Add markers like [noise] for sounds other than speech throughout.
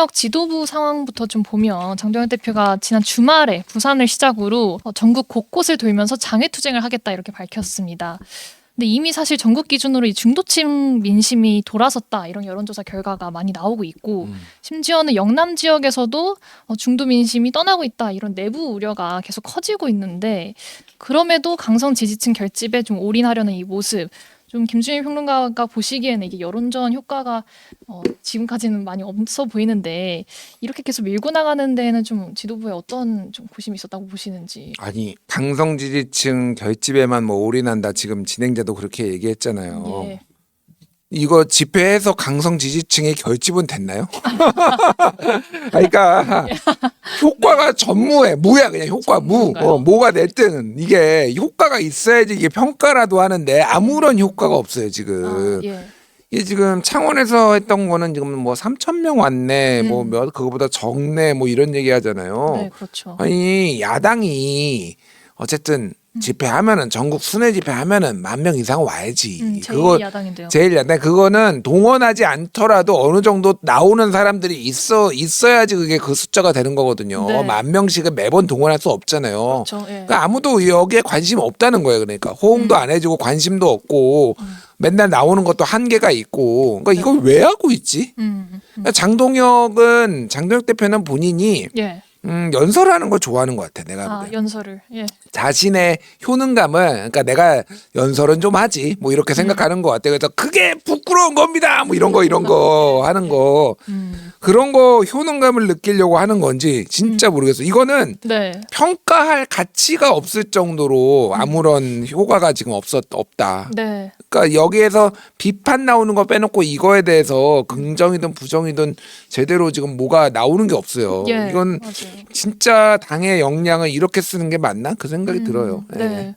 지역 지도부 상황부터 좀 보면 장동현 대표가 지난 주말에 부산을 시작으로 어, 전국 곳곳을 돌면서 장외 투쟁을 하겠다 이렇게 밝혔습니다. 근데 이미 사실 전국 기준으로 이 중도층 민심이 돌아섰다 이런 여론조사 결과가 많이 나오고 있고 음. 심지어는 영남 지역에서도 어, 중도 민심이 떠나고 있다 이런 내부 우려가 계속 커지고 있는데 그럼에도 강성 지지층 결집에 좀 올인하려는 이 모습 좀 김준일 평론가가 보시기에는 이게 여론전 효과가 어, 지금까지는 많이 없어 보이는데 이렇게 계속 밀고 나가는 데에는 좀 지도부에 어떤 좀 고심이 있었다고 보시는지 아니 방송 지지층 결집에만 뭐 올인한다 지금 진행자도 그렇게 얘기했잖아요. 예. 이거 집회에서 강성 지지층의 결집은 됐나요? [laughs] 그러니까 효과가 전무해 무야 그냥 효과 무? 어, 뭐가 됐든 이게 효과가 있어야지 이게 평가라도 하는데 아무런 효과가 없어요 지금 아, 예. 이게 지금 창원에서 했던 거는 지금 뭐 3천 명 왔네 음. 뭐몇 그거보다 적네 뭐 이런 얘기 하잖아요 네, 그렇죠. 아니 야당이 어쨌든 집회하면은 전국 순회 집회하면은 만 명 이상 와야지 음, 제일 그거 야당인데요. 제일 야당 그거는 동원하지 않더라도 어느 정도 나오는 사람들이 있어 있어야지 그게 그 숫자가 되는 거거든요. 네. 만 명씩은 매번 동원할 수 없잖아요. 그렇죠. 예. 그러니까 아무도 여기에 관심 없다는 거예요. 그러니까 호응도 안 해주고 관심도 없고 맨날 나오는 것도 한계가 있고. 그러니까 이걸 왜 하고 있지? 음, 음, 그러니까 장동혁은 장동혁 대표는 본인이 예. 음, 연설하는 걸 좋아하는 것 같아. 내가 아, 보기엔. 연설을. 예. 자신의 효능감을 그러니까 내가 연설은 좀 하지 뭐 이렇게 생각하는 것 같아. 그래서 그게 부끄러운 겁니다. 뭐 이런 거 이런 거 [laughs] 하는 거 음. 그런 거 효능감을 느끼려고 하는 건지 진짜 모르겠어. 이거는 네. 평가할 가치가 없을 정도로 아무런 효과가 지금 없었 없다. 네. 그러니까 여기에서 비판 나오는 거 빼놓고 이거에 대해서 긍정이든 부정이든 제대로 지금 뭐가 나오는 게 없어요. 예. 이건 맞아요. 진짜 당의 역량을 이렇게 쓰는 게 맞나 그 생각이 음, 들어요. 예. 네.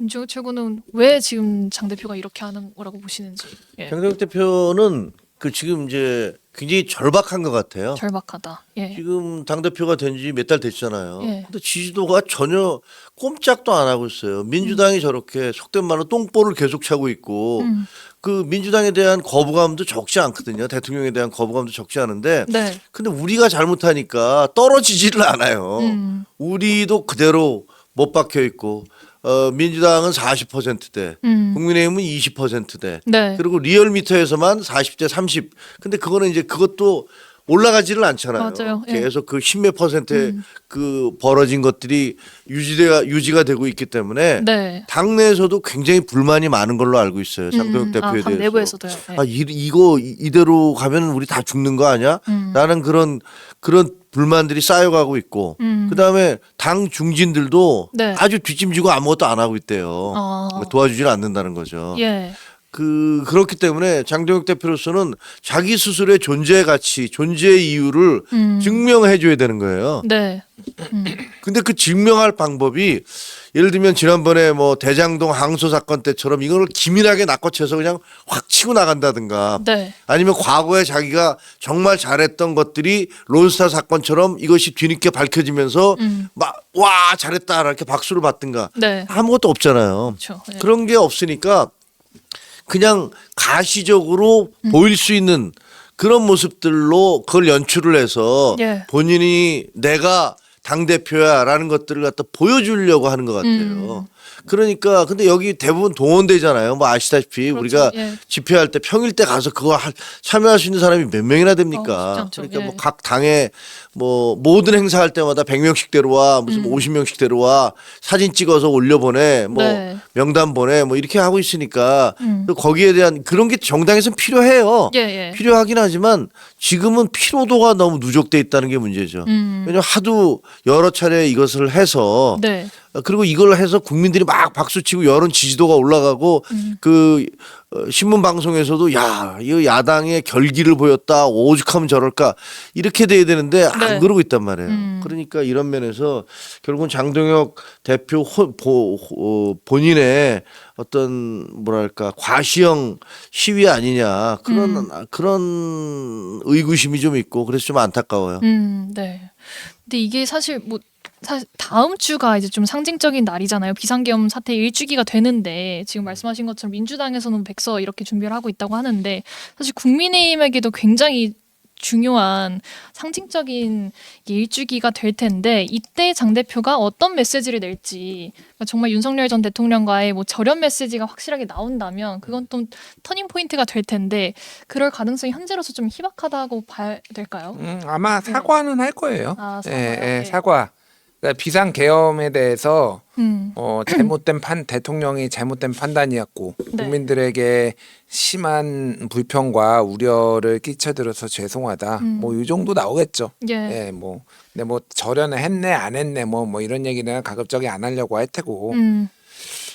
윤종욱 최고는 왜 지금 장 대표가 이렇게 하는 거라고 보시는지 예. 장동혁 대표는 그 지금 이제 굉장히 절박한 것 같아요. 절박하다. 예. 지금 당 대표가 된 지 몇 달 됐잖아요. 예. 근데 지지도가 전혀 꼼짝도 안 하고 있어요. 민주당이 저렇게 속된 말로 똥볼을 계속 차고 있고 음. 그 민주당에 대한 거부감도 적지 않거든요. 대통령에 대한 거부감도 적지 않은데 네. 근데 우리가 잘못하니까 떨어지지를 않아요. 음. 우리도 그대로 못 박혀 있고 어, 민주당은 40%대, 음. 국민의힘은 20%대, 네. 그리고 리얼미터에서만 40대 30. 근데 그거는 이제 그것도 올라가지를 않잖아요. 맞아요. 예. 음. 계속 그 십몇 퍼센트의 그 벌어진 것들이 유지가 유지가 되고 있기 때문에 네. 당내에서도 굉장히 불만이 많은 걸로 알고 있어요. 장동혁 음, 대표에 아, 당 대해서. 내부에서도요. 예. 아, 이, 이거 이- 이대로 가면 우리 다 죽는 거 아니야? 음. 라는 그런 그런 불만들이 쌓여가고 있고 음. 그다음에 당 중진들도 네. 아주 뒷짐지고 아무것도 안 하고 있대요. 아. 도와주지는 않는다는 거죠. 예. 그 그렇기 때문에 장동혁 대표로서는 자기 스스로의 존재 가치, 존재 이유를 음. 증명해 줘야 되는 거예요. 네. 근데 그 증명할 방법이 예를 들면 지난번에 뭐 대장동 항소 사건 때처럼 이걸 기민하게 낚아채서 그냥 확 치고 나간다든가 네. 아니면 과거에 자기가 정말 잘했던 것들이 론스타 사건처럼 이것이 뒤늦게 밝혀지면서 음. 막와 잘했다 이렇게 박수를 받든가 네. 아무것도 없잖아요. 그렇죠. 예. 그런 게 없으니까 그냥 가시적으로 음. 보일 수 있는 그런 모습들로 그걸 연출을 해서 예. 본인이 내가 당 대표야라는 것들을 갖다 보여주려고 하는 것 같아요. 음. 그러니까 근데 여기 대부분 동원되잖아요. 뭐 아시다시피 그렇죠. 우리가 예. 집회할 때 평일 때 가서 그거 할- 참여할 수 있는 사람이 몇 명이나 어, 됩니까? 않죠. 그러니까 예. 뭐 각 당에 뭐 모든 행사할 때마다 100명씩 데려와 무슨 음. 50명씩 데려와 사진 찍어서 올려 보내 뭐 네. 명단 보내 뭐 이렇게 하고 있으니까 음. 또 거기에 대한 그런 게 정당에서는 필요해요. 예, 예. 필요하긴 하지만 지금은 피로도가 너무 누적돼 있다는 게 문제죠. 음. 왜냐면 하도 여러 차례 이것을 해서 네. 어, 그리고 이걸 해서 국민들이 막 박수치고 여론 지지도가 올라가고 음. 그 어, 신문 방송에서도 야, 이 야당의 결기를 보였다. 오죽하면 저럴까. 이렇게 돼야 되는데 안 네. 그러고 있단 말이에요. 음. 그러니까 이런 면에서 결국은 장동혁 대표 호, 보, 어, 본인의 어떤 뭐랄까 과시형 시위 아니냐 그런 음. 그런 의구심이 좀 있고 그래서 좀 안타까워요. 음, 네. 근데 이게 사실 뭐 사실 다음 주가 이제 좀 상징적인 날이잖아요. 비상계엄 사태 일주기가 되는데 지금 말씀하신 것처럼 민주당에서는 백서 이렇게 준비를 하고 있다고 하는데 사실 국민의힘에게도 굉장히 중요한 상징적인 일주기가 될 텐데 이때 장 대표가 어떤 메시지를 낼지 그러니까 정말 윤석열 전 대통령과의 뭐 절연 메시지가 확실하게 나온다면 그건 또 터닝 포인트가 될 텐데 그럴 가능성이 현재로서 좀 희박하다고 봐야 될까요? 음, 아마 사과는 할 거예요. 네. 아, 예, 사과요? 예, 네. 사과. 그러니까 비상 계엄에 대해서 음. 어, 잘못된 판 대통령이 잘못된 판단이었고 네. 국민들에게 심한 불평과 우려를 끼쳐드려서 죄송하다. 음. 뭐이 정도 나오겠죠. 예. 예, 뭐 근데 뭐 절연을 했네 안 했네 뭐뭐 이런 얘기는 가급적이 안 하려고 할 테고. 음.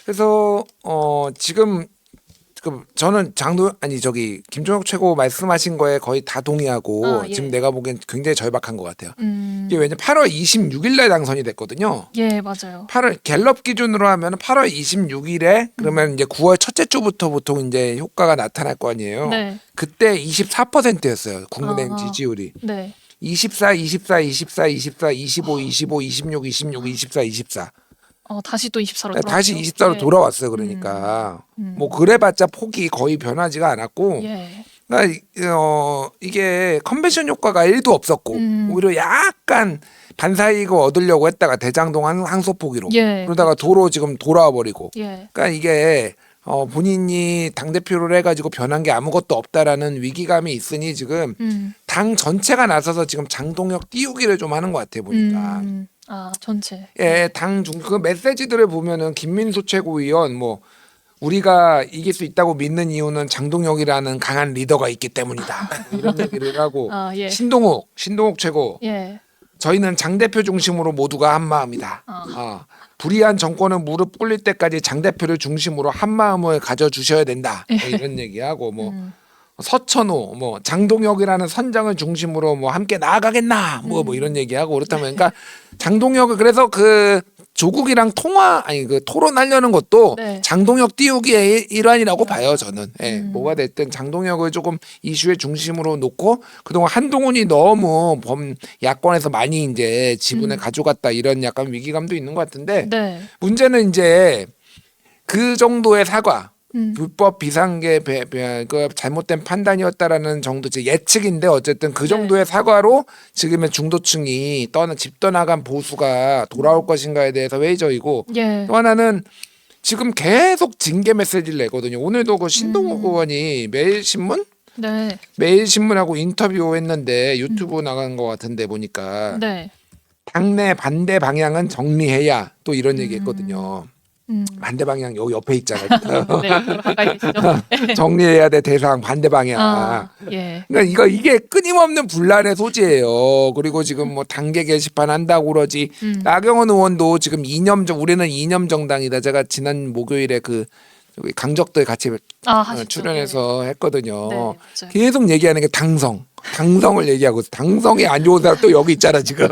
그래서 어 지금 그 저는 장도 아니 저기 김종혁 최고 말씀하신 거에 거의 다 동의하고 아, 예. 지금 내가 보기엔 굉장히 절박한 것 같아요. 음. 이게 왜냐 8월 26일 날 당선이 됐거든요. 예, 맞아요. 8월 갤럽 기준으로 하면 8월 26일에 그러면 이제 9월 첫째 주부터 보통 이제 효과가 나타날 거 아니에요. 네. 그때 24%였어요. 국민의힘 아. 지지율이. 네. 24, 24, 24, 24, 25, 25, 26, 26, 24, 24. 어, 다시 또 24로 그러니까 다시 24로 돌아왔어요. 그러니까 음. 뭐 그래봤자 폭이 거의 변하지가 않았고, 예. 그러니까 이- 어 이게 컨벤션 효과가 1도 없었고 음. 오히려 약간 반사이익을 얻으려고 했다가 대장동 항- 항소포기로 예. 그러다가 도로 지금 돌아와 버리고, 예. 그러니까 이게 어 본인이 당 대표를 해가지고 변한 게 아무것도 없다라는 위기감이 있으니 지금 음. 당 전체가 나서서 지금 장동혁 띄우기를 좀 하는 것 같아요 보니까. 음. 아, 전체. 예, 당 중 그 메시지들을 보면은 김민수 최고위원 뭐 우리가 이길 수 있다고 믿는 이유는 장동혁이라는 강한 리더가 있기 때문이다. [laughs] 이런 얘기를 하고 아, 예. 신동욱, 신동욱 최고. 예. 저희는 장 대표 중심으로 모두가 한 마음이다. 아. 어, 불의한 정권은 무릎 꿇릴 때까지 장 대표를 중심으로 한 마음을 가져 주셔야 된다. 뭐 이런 얘기하고 뭐 음. 서천호, 뭐 장동혁이라는 선장을 중심으로 뭐 함께 나아가겠나, 뭐뭐 이런 얘기하고 그렇다면 그러니까 장동혁을 그래서 그 조국이랑 통화 아니 그 토론하려는 것도 네. 장동혁 띄우기의 일- 일환이라고 봐요 저는. 예, 음. 뭐가 됐든 장동혁을 조금 이슈의 중심으로 놓고 그동안 한동훈이 너무 범 야권에서 많이 이제 지분을 가져갔다 이런 약간 위기감도 있는 것 같은데 네. 문제는 이제 그 정도의 사과. 음. 불법 비상계 배, 배, 그 잘못된 판단이었다라는 정도 제 예측인데 어쨌든 네. 그 정도의 사과로 지금의 중도층이 떠나 집 떠나간 보수가 돌아올 것인가에 대해서 회의적이고 예. 또 하나는 지금 계속 징계 메시지를 내거든요. 오늘도 그 음. 신동욱 의원이 매일신문 네. 매일신문하고 인터뷰했는데 유튜브 나간 것 같은데 보니까 네. 당내 반대 방향은 정리해야 또 이런 얘기했거든요. 음. 반대 방향 여기 옆에 있잖아요. [laughs] 네. 가까이 계시죠? [laughs] 정리해야 돼 대상 반대 방향. 아, 예. 그러니까 이거 이게 끊임없는 분란의 소지예요. 그리고 지금 뭐 단계 게시판 한다고 그러지. 음. 나경원 의원도 지금 이념 정 우리는 이념 정당이다. 제가 지난 목요일에 그 강적들 같이 아. 출연해서 했거든요. 네. 네, 맞아요. 계속 얘기하는 게 당성. 당성을 얘기하고 있어. 당성이 안 좋은 사람 또 여기 있잖아 지금.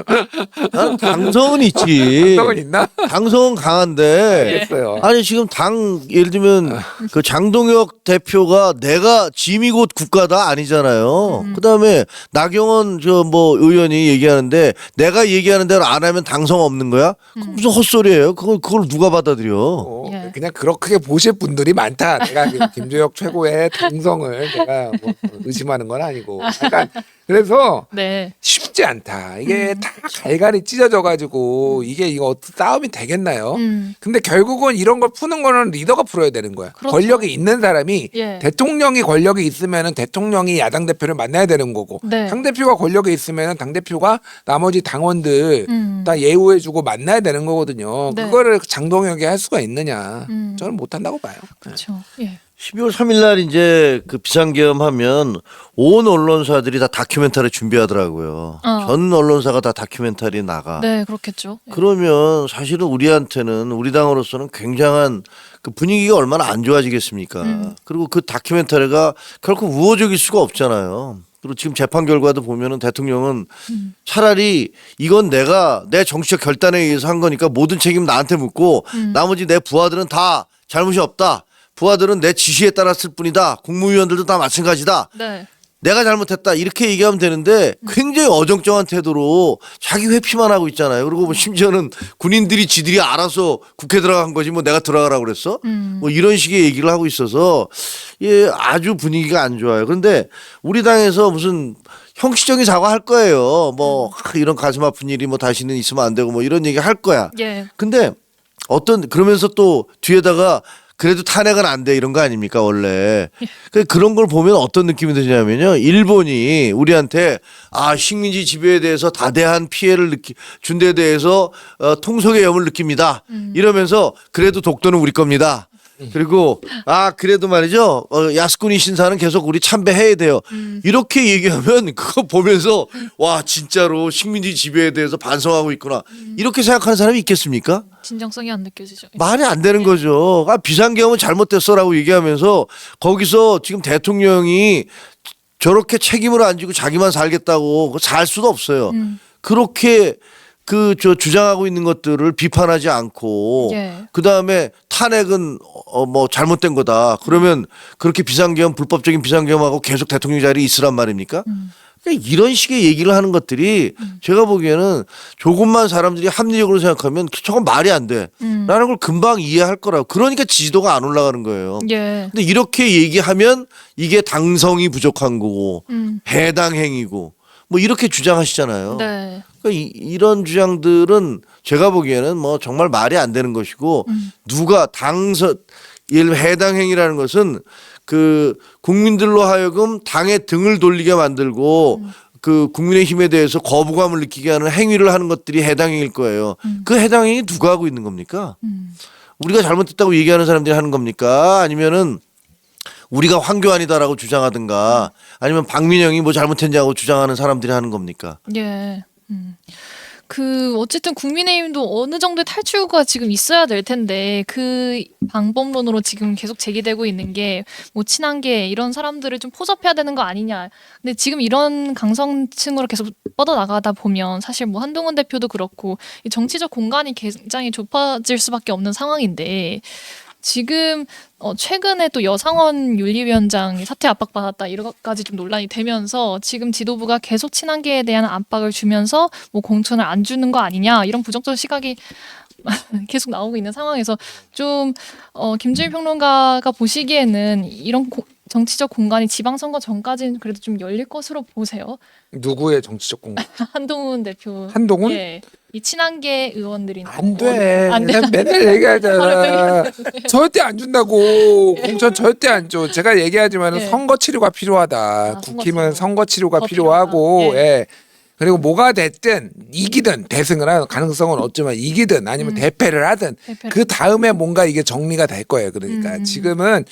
난 당성은 있지. 당성은 있나? 당성은 강한데. 있어요. 아니 지금 당 예를 들면 그 장동혁 대표가 내가 짐이 곧 국가다 아니잖아요. 그다음에 나경원 저 뭐 의원이 얘기하는데 내가 얘기하는 대로 안 하면 당성 없는 거야? 그 무슨 헛소리예요? 그걸 그걸 누가 받아들여? 어, 예. 그냥 그렇게 보실 분들이 많다. 내가 그 김조혁 최고의 당성을 내가 뭐 의심하는 건 아니고. 약간 [laughs] 그래서 네. 쉽지 않다. 이게 다 갈갈이 찢어져 가지고 이게 이거 어떻게 싸움이 되겠나요? 음. 근데 결국은 이런 걸 푸는 거는 리더가 풀어야 되는 거야. 그렇죠. 권력이 있는 사람이 예. 대통령이 권력이 있으면은 대통령이 야당 대표를 만나야 되는 거고 네. 당 대표가 권력이 있으면은 당 대표가 나머지 당원들 음. 다 예우해 주고 만나야 되는 거거든요. 네. 그거를 장동혁이 할 수가 있느냐? 음. 저는 못 한다고 봐요. 그렇죠. 예. 12월 3일 날 이제 그 비상계엄 하면 온 언론사들이 다 다큐멘터리 준비하더라고요. 어. 전 언론사가 다 다큐멘터리 나가. 네, 그렇겠죠. 예. 그러면 사실은 우리한테는 우리 당으로서는 굉장한 그 분위기가 얼마나 안 좋아지겠습니까? 음. 그리고 그 다큐멘터리가 결코 우호적일 수가 없잖아요. 그리고 지금 재판 결과도 보면은 대통령은 음. 차라리 이건 내가 내 정치적 결단에 의해서 한 거니까 모든 책임 나한테 묻고 음. 나머지 내 부하들은 다 잘못이 없다. 부하들은 내 지시에 따랐을 뿐이다. 국무위원들도 다 마찬가지다. 네. 내가 잘못했다 이렇게 얘기하면 되는데 굉장히 어정쩡한 태도로 자기 회피만 하고 있잖아요. 그리고 뭐 심지어는 군인들이 지들이 알아서 국회 들어간 거지 뭐 내가 들어가라고 그랬어? 음. 뭐 이런 식의 얘기를 하고 있어서 예 아주 분위기가 안 좋아요. 그런데 우리 당에서 무슨 형식적인 사과 할 거예요. 뭐 하, 이런 가슴 아픈 일이 뭐 다시는 있으면 안 되고 뭐 이런 얘기 할 거야. 예. 근데 어떤 그러면서 또 뒤에다가 그래도 탄핵은 안 돼. 이런 거 아닙니까 원래? 그 그런 걸 보면 어떤 느낌이 드냐면요. 일본이 우리한테 아 식민지 지배에 대해서 다대한 피해를 느끼 준데 대해서 어, 통속의 염을 느낍니다. 이러면서 그래도 독도는 우리 겁니다 그리고 아 그래도 말이죠 어, 야스쿠니 신사는 계속 우리 참배해야 돼요 이렇게 얘기하면 [laughs] 그거 보면서 와 진짜로 식민지 지배에 대해서 반성하고 있구나 이렇게 생각하는 사람이 있겠습니까? 진정성이 안 느껴지죠. 말이 안 되는 거죠. 아, 비상계엄은 잘못됐어라고 얘기하면서 거기서 지금 대통령이 저렇게 책임을 안 지고 자기만 살겠다고 그거 살 수도 없어요. 음. 그렇게 그 저 주장하고 있는 것들을 비판하지 않고 예. 그 다음에 탄핵은 어 뭐 잘못된 거다. 그러면 그렇게 비상계엄 불법적인 비상계엄하고 계속 대통령 자리에 있으란 말입니까? 음. 그러니까 이런 식의 얘기를 하는 것들이 제가 보기에는 조금만 사람들이 합리적으로 생각하면 저건 말이 안 돼. 음. 라는 걸 금방 이해할 거라고. 그러니까 지지도가 안 올라가는 거예요. 예. 근데 이렇게 얘기하면 이게 당성이 부족한 거고 음. 해당 행위고 뭐 이렇게 주장하시잖아요. 네. 그러니까 이, 이런 주장들은 제가 보기에는 뭐 정말 말이 안 되는 것이고 음. 누가 당선 예를 들면 해당 행위라는 것은 그 국민들로 하여금 당의 등을 돌리게 만들고 음. 그 국민의힘에 대해서 거부감을 느끼게 하는 행위를 하는 것들이 해당 행위일 거예요. 그 해당 행위 누가 하고 있는 겁니까? 음. 우리가 잘못했다고 얘기하는 사람들이 하는 겁니까? 아니면은 우리가 황교안이다라고 주장하든가 아니면 박민영이 뭐 잘못했냐고 주장하는 사람들이 하는 겁니까? 예. 음. 그 어쨌든 국민의힘도 어느 정도의 탈출구가 지금 있어야 될 텐데 그 방법론으로 지금 계속 제기되고 있는 게 뭐 친한계 이런 사람들을 좀 포섭해야 되는 거 아니냐. 근데 지금 이런 강성층으로 계속 뻗어 나가다 보면 사실 뭐 한동훈 대표도 그렇고 이 정치적 공간이 굉장히 좁아질 수밖에 없는 상황인데 지금 어 최근에 또 여상원 윤리위원장이 사퇴 압박받았다 이런까지 좀 논란이 되면서 지금 지도부가 계속 친한계에 대한 압박을 주면서 뭐 공천을 안 주는 거 아니냐 이런 부정적 시각이 [laughs] 계속 나오고 있는 상황에서 좀 어, 김주일 평론가가 보시기에는 이런 고- 정치적 공간이 지방선거 전까지는 그래도 좀 열릴 것으로 보세요. 누구의 정치적 공간? [laughs] 한동훈 대표. 한동훈? 예. 이 친한계 의원들이나 안 돼. 안 돼. 난 맨날 얘기하잖아. [laughs] 절대 안 준다고. 공천 절대 안 줘. 제가 얘기하지만 예. 선거 치료가 필요하다. 아, 국힘은. 선거 치료가 더 필요하고, 필요하다. 예. 그리고 뭐가 됐든 이기든 대승을 할 가능성은 없지만 이기든 아니면 대패를 하든 음. 대패를 그 다음에 뭔가 이게 정리가 될 거예요. 그러니까 음. 지금은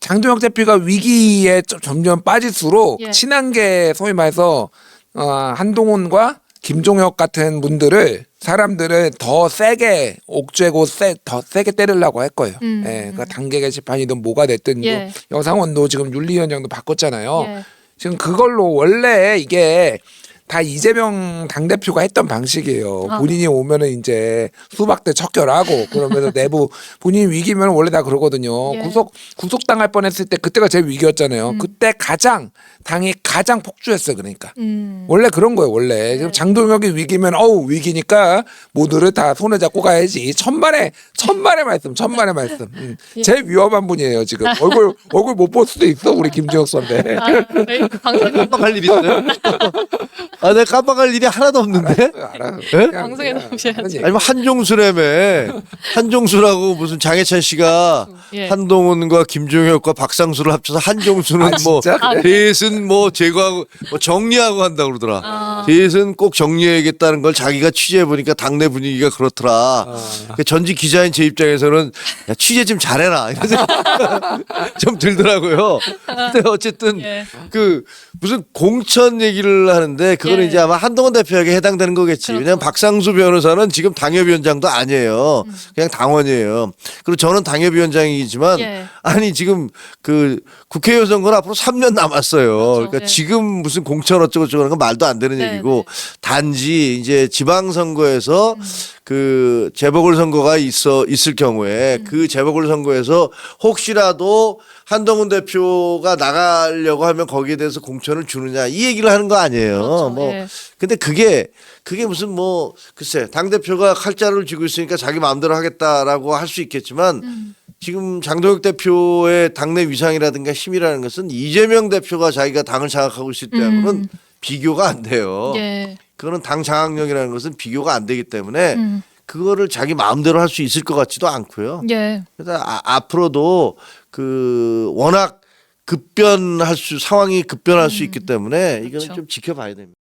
장동혁 대표가 위기에 좀 점점 빠질수록 예. 친한계 소위 말해서 어, 한동훈과 김종혁 같은 분들을 사람들을 더 세게 옥죄고 세, 더 세게 때리려고 할 거예요. 음, 예, 음. 그러니까 단계 게시판이든 뭐가 됐든 예. 뭐 여상원도 지금 윤리위원장도 바꿨잖아요. 예. 지금 그걸로 원래 이게 다 이재명 당대표가 했던 방식이에요. 아. 본인이 오면은 이제 수박대 척결하고 그러면서 [laughs] 내부 본인 위기면 원래 다 그러거든요. 예. 구속 구속당할 뻔했을 때 그때가 제일 위기였잖아요. 그때 가장 당이 가장 폭주했어요. 그러니까 음. 원래 그런 거예요. 원래 지금 장동혁이 위기면 어우 위기니까 모두를 다 손을 잡고 가야지. 천만의 천만의 말씀, 천만의 말씀. 음. 제일 위험한 분이에요. 지금 얼굴 얼굴 못 볼 수도 있어 우리 김지혁 선배. 아, 네. 방송에 깜빡할 일 있어요? [laughs] 아, 내가 깜빡할 일이 하나도 없는데? 알아. 예? 그냥 방송에 그냥 나오셔야지. 하는 얘기. 아니면 한종수라며. 한종수라고 무슨 장해찬 씨가 예. 한동훈과 김종혁과 박상수를 합쳐서 한종수는 아, 뭐 진짜? 그래? 대선 뭐 제거하고 뭐 정리하고 한다고 그러더라. 아. 대선 꼭 정리해야겠다는 걸 자기가 취재해 보니까 당내 분위기가 그렇더라. 아. 그 전직 기자인 제 입장에서는 야, 취재 좀 잘해라 이런 생각 [laughs] 좀 들더라고요. 근데 어쨌든 예. 그 무슨 공천 얘기를 하는데 그거는 예. 이제 아마 한동훈 대표에게 해당되는 거겠지. 그렇죠. 왜냐면 박상수 변호사는 지금 당협위원장도 아니에요. 음. 그냥 당원이에요. 그리고 저는 당협위원장이지만 예. 아니 지금 그 국회의원 선거는 앞으로 3년 남았어요. 그렇죠. 그러니까 예. 지금 무슨 공천 어쩌고 저쩌고 하는 건 말도 안 되는 네, 얘기고 단지 이제 지방선거에서 그 재보궐 선거가 있어 있을 경우에 음. 그 재보궐 선거에서 혹시라도 한동훈 대표가 나가려고 하면 거기에 대해서 공천을 주느냐 이 얘기를 하는 거 아니에요. 그렇죠. 뭐 예. 근데 그게 그게 무슨 뭐 글쎄 당 대표가 칼자루를 쥐고 있으니까 자기 마음대로 하겠다라고 할 수 있겠지만 음. 지금 장동혁 대표의 당내 위상이라든가 힘이라는 것은 이재명 대표가 자기가 당을 장악하고 있을 때하고는 비교가 안 돼요. 예. 그거는 당 장악력이라는 것은 비교가 안 되기 때문에 음. 그거를 자기 마음대로 할 수 있을 것 같지도 않고요. 예. 그래서 아, 앞으로도 그 워낙 급변할 수 상황이 급변할 수 있기 때문에 이거는 그렇죠. 좀 지켜봐야 됩니다.